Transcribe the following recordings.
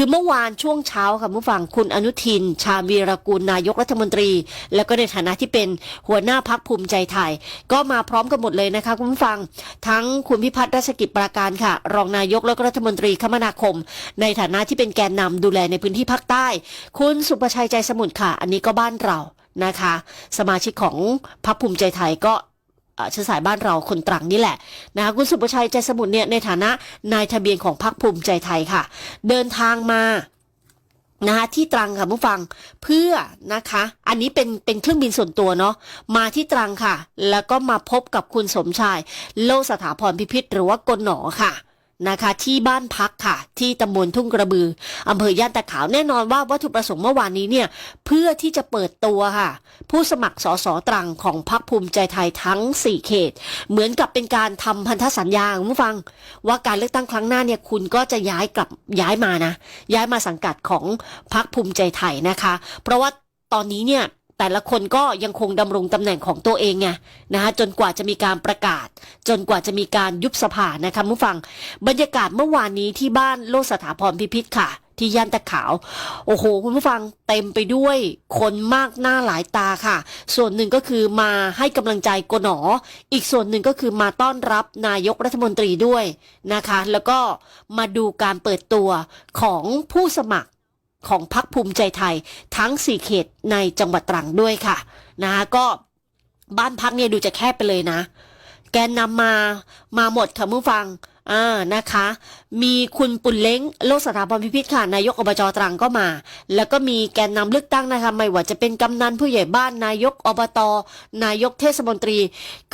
คือเมื่อวานช่วงเช้าค่ะผู้ฟังคุณอนุทิน ชาญวีรกูลนายกรัฐมนตรี แล้วก็ในฐานะที่เป็นหัวหน้าพักภูมิใจไทย ก็มาพร้อมกันหมดเลยนะคะคุณผู้ฟัง ทั้งคุณพิพัฒน์รัชกิจปราการค่ะ รองนายกและรัฐมนตรีคมนาคม ในฐานะที่เป็นแกนนำดูแลในพื้นที่ภาคใต้ คุณสุประชัยใจสมุทรค่ะ อันนี้ก็บ้านเรานะคะ สมาชิกของพักภูมิใจไทยก็ เชื้อสายบ้านเราคนตรังนี่แหละนะคะคุณสุประชัยใจสมุทรเนี่ยในฐานะนายทะเบียนของพรรคภูมิใจไทยค่ะ เดินทางมานะคะที่ตรังค่ะผู้ฟังเพื่อนะคะ อันนี้เป็นเป็นเครื่องบินส่วนตัวเนาะมาที่ตรังค่ะ แล้วก็มาพบกับคุณสมชาย โลสถาพรพิพิธหรือว่ากนหนอค่ะ นะคะ ที่บ้านพักค่ะ ที่ตำบลทุ่งกระบืออำเภอย่านตะขาวแน่นอนว่าวัตถุประสงค์เมื่อวานนี้เนี่ย เพื่อที่จะเปิดตัวค่ะ ผู้สมัครสสตรังของพรรคภูมิใจไทยทั้ง 4 เขต เหมือนกับเป็นการทำพันธสัญญาคุณผู้ฟัง ว่าการเลือกตั้งครั้งหน้าเนี่ยคุณก็จะย้ายกลับย้ายมานะ ย้ายมาสังกัดของพรรคภูมิใจไทยนะคะ เพราะว่าตอนนี้เนี่ย แต่ละคนก็ยังคงดำรงตำแหน่งของตัวเองไงนะคะจนกว่าจะมีการประกาศ จนกว่าจะมีการยุบสภานะคะคุณผู้ฟัง บรรยากาศเมื่อวานนี้ที่บ้านโลสถาพรพิพิธค่ะ ที่ย่านตะขาว โอ้โห คุณผู้ฟังเต็มไปด้วยคนมากหน้าหลายตาค่ะ ส่วนหนึ่งก็คือมาให้กำลังใจกหนอ อีกส่วนหนึ่งก็คือมาต้อนรับนายกรัฐมนตรีด้วยนะคะ แล้วก็มาดูการเปิดตัวของผู้สมัคร ของพรรคภูมิใจไทยทั้ง 4 เขตในจังหวัดตรังด้วยค่ะนะคะก็บ้านพักเนี่ยดูจะแคบไปเลยนะ แกนนำมามาหมดค่ะผู้ฟังอ่านะคะ มีคุณปุณเล้งโลกสถาบันพิพิธค่ะนายกอบจตรังก็มา แล้วก็มีแกนนำเลือกตั้งนะคะไม่ว่าจะเป็นกำนันผู้ใหญ่บ้านนายกอบตนายกเทศมนตรี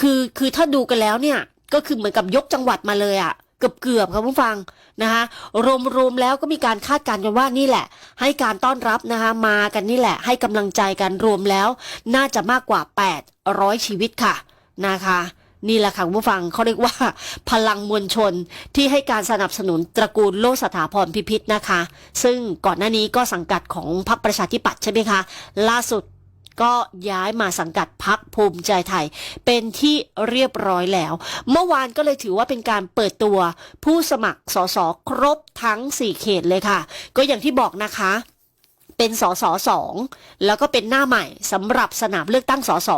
คือคือถ้าดูกันแล้วเนี่ยก็คือเหมือนกับยกจังหวัดมาเลยอะ เกือบเกือบค่ะผู้ฟังนะคะรวมๆแล้วก็มีการคาดการณ์กันว่านี่แหละ ให้การต้อนรับนะคะมากันนี่แหละ ให้กำลังใจกันรวมแล้ว น่าจะมากกว่า 800 ชีวิตค่ะนะคะนี่แหละค่ะคุณผู้ฟังเขาเรียกว่า พลังมวลชนที่ให้การสนับสนุนตระกูลโลสถาพรพิพิธนะคะ ซึ่งก่อนหน้านี้ก็สังกัดของพรรคประชาธิปัตย์ใช่ไหมคะ ล่าสุด ก็ย้ายมาสังกัดพรรคภูมิใจไทย เป็นที่เรียบร้อยแล้ว เมื่อวานก็เลยถือว่าเป็นการเปิดตัวผู้สมัครสสครบทั้ง 4 เขตเลยค่ะ ก็อย่างที่บอกนะคะเป็นสสสองแล้วก็เป็นหน้าใหม่สำหรับสนามเลือกตั้งสส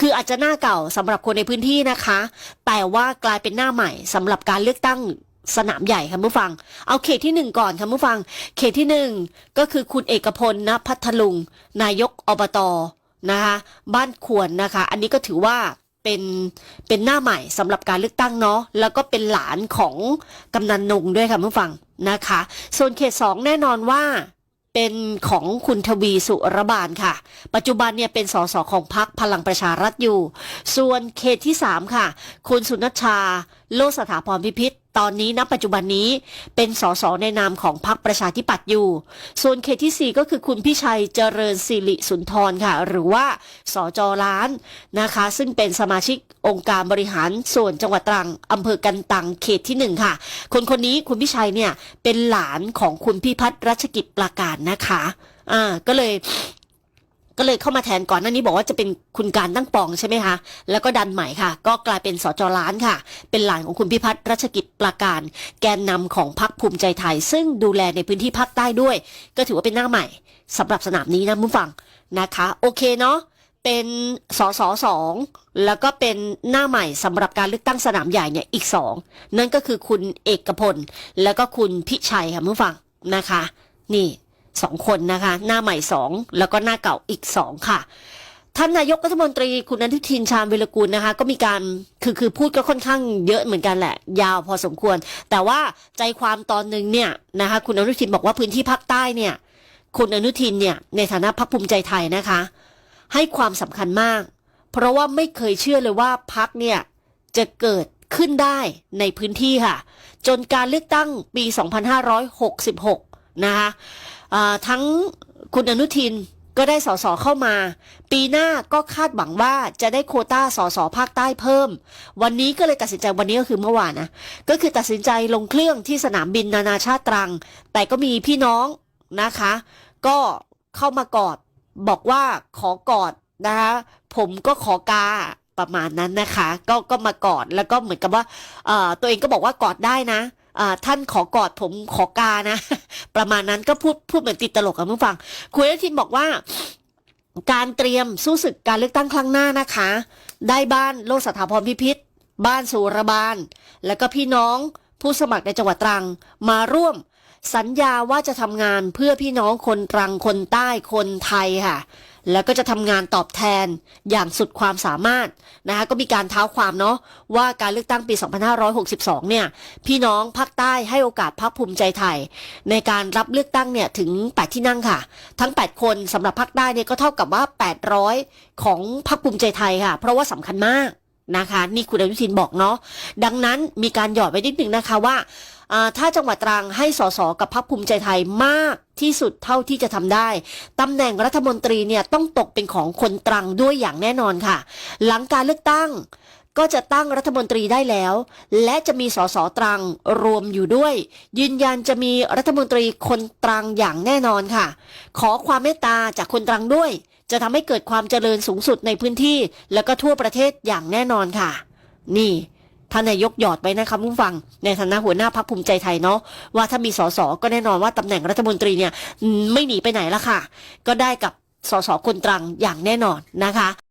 คืออาจจะหน้าเก่าสำหรับคนในพื้นที่นะคะ แต่ว่ากลายเป็นหน้าใหม่สำหรับการเลือกตั้งสนามใหญ่ค่ะผู้ฟัง เอาเขตที่หนึ่งก่อนค่ะผู้ฟัง เขตที่หนึ่งก็คือคุณเอกพลนพัทลุง นายกอบต นะคะบ้านควรนะคะ อันนี้ก็ถือว่าเป็นเป็นหน้าใหม่สำหรับการเลือกตั้งเนาะแล้วก็เป็นหลานของกำนันนงด้วยค่ะผู้ฟังนะคะส่วนเขตสองแน่นอนว่าเป็นของคุณทวีสุรบาลค่ะ ปัจจุบันเนี่ยเป็นสสของพรรคพลังประชารัฐอยู่ ส่วนเขตที่ 3 ค่ะ คุณสุนัชชาโลสถาพรพิพิธตอนนี้ณปัจจุบันนี้เป็นสสในนามของพรรคประชาธิปัตย์อยู่ ส่วนเขตที่ 4 ก็คือคุณพิชัยเจริญสิริสุนทรค่ะ หรือว่าสจล้านนะคะ ซึ่งเป็นสมาชิกองค์การบริหารส่วนจังหวัดตรังอำเภอกันตังเขตที่หนึ่งค่ะ คนคนนี้คุณพิชัยเนี่ยเป็นหลานของคุณพิพัฒน์รัชกิจปราการนะคะอ่าก็เลย ก็เลยเข้ามาแทนก่อนหน้านี้บอกว่าจะเป็นคุณการตั้งปองใช่ไหมคะ แล้วก็ดันใหม่ค่ะ ก็กลายเป็นสจล้านค่ะ เป็นหลานของคุณพิพัฒน์รัชกิจปราการ แกนนำของพรรคภูมิใจไทย ซึ่งดูแลในพื้นที่ภาคใต้ด้วย ก็ถือว่าเป็นหน้าใหม่สำหรับสนามนี้นะมุ้ฟังนะคะ โอเคเนาะเป็นสสสองแล้วก็เป็นหน้าใหม่สำหรับการเลือกตั้งสนามใหญ่เนี่ยอีกสองนั่นก็คือคุณเอกพลแล้วก็คุณพิชัยค่ะมุ้ฟังนะคะ นี่ สองคนนะคะ หน้าใหม่สองแล้วก็หน้าเก่าอีกสองค่ะท่านนายกรัฐมนตรีคุณอนุทินชาญวิรกูลนะคะ ก็มีการคือคือพูดก็ค่อนข้างเยอะเหมือนกันแหละ ยาวพอสมควร แต่ว่าใจความตอนหนึ่งเนี่ยนะคะคุณอนุทินบอกว่าพื้นที่ภาคใต้เนี่ย คุณอนุทินเนี่ยในฐานะพรรคภูมิใจไทยนะคะ ให้ความสำคัญมาก เพราะว่าไม่เคยเชื่อเลยว่าพักเนี่ยจะเกิดขึ้นได้ในพื้นที่ค่ะ จนการเลือกตั้งปี 2566 นะคะอ่า ทั้งคุณอนุทินก็ได้สสเข้ามา ปีหน้าก็คาดหวังว่าจะได้โคต้าสสภาคใต้เพิ่ม วันนี้ก็เลยตัดสินใจวันนี้ก็คือเมื่อวานนะ ก็คือตัดสินใจลงเครื่องที่สนามบินนานาชาติตรัง แต่ก็มีพี่น้องนะคะ ก็เข้ามากอดบอกว่าขอกอดนะคะผมก็ขอกาประมาณนั้นนะคะ ก็ก็มากอดแล้วก็เหมือนกับว่าตัวเองก็บอกว่ากอดได้นะ ท่านขอกอดผมขอกานะ ประมาณนั้นก็พูดพูดเหมือนติดตลกกับผู้ฟัง คุณอนุทินบอกว่า การเตรียมสู้ศึกการเลือกตั้งครั้งหน้านะคะ ได้บ้านโลกสถาพรพิพิธ บ้านสุรบาล แล้วก็พี่น้องผู้สมัครในจังหวัดตรังมาร่วมสัญญาว่าจะทำงานเพื่อพี่น้องคนตรังคนใต้คนไทยค่ะ แล้วก็จะทำงานตอบแทนอย่างสุดความสามารถนะคะก็มีการเท้าความเนาะว่าการเลือกตั้งปี 2562 เนี่ย พี่น้องภาคใต้ให้โอกาสพรรคภูมิใจไทย ในการรับเลือกตั้งเนี่ยถึง 8 ที่นั่งค่ะ ทั้ง 8 คนสำหรับภาคใต้เนี่ยก็เท่ากับว่า 800 ของพรรคภูมิใจไทยค่ะ เพราะว่าสำคัญมากนะคะ นี่คุณอนุทินบอกเนาะดังนั้นมีการหยอดไว้นิดหนึ่งนะคะว่าอ่า ถ้าจังหวัดตรังให้สสกับพรรคภูมิใจไทยมากที่สุดเท่าที่จะทำได้ตำแหน่งรัฐมนตรีเนี่ยต้องตกเป็นของคนตรังด้วยอย่างแน่นอนค่ะ หลังการเลือกตั้งก็จะตั้งรัฐมนตรีได้แล้ว และจะมีสสตรังรวมอยู่ด้วย ยืนยันจะมีรัฐมนตรีคนตรังอย่างแน่นอนค่ะ ขอความเมตตาจากคนตรังด้วย จะทำให้เกิดความเจริญสูงสุดในพื้นที่ แล้วก็ทั่วประเทศอย่างแน่นอนค่ะ นี่ ท่านนายกหยอดไว้นะคะผู้ฟัง ในฐานะหัวหน้าพักภูมิใจไทยเนาะว่าถ้ามีสสก็แน่นอนว่าตำแหน่งรัฐมนตรีเนี่ยไม่หนีไปไหนละค่ะ ก็ได้กับสสคนตรังอย่างแน่นอนนะคะ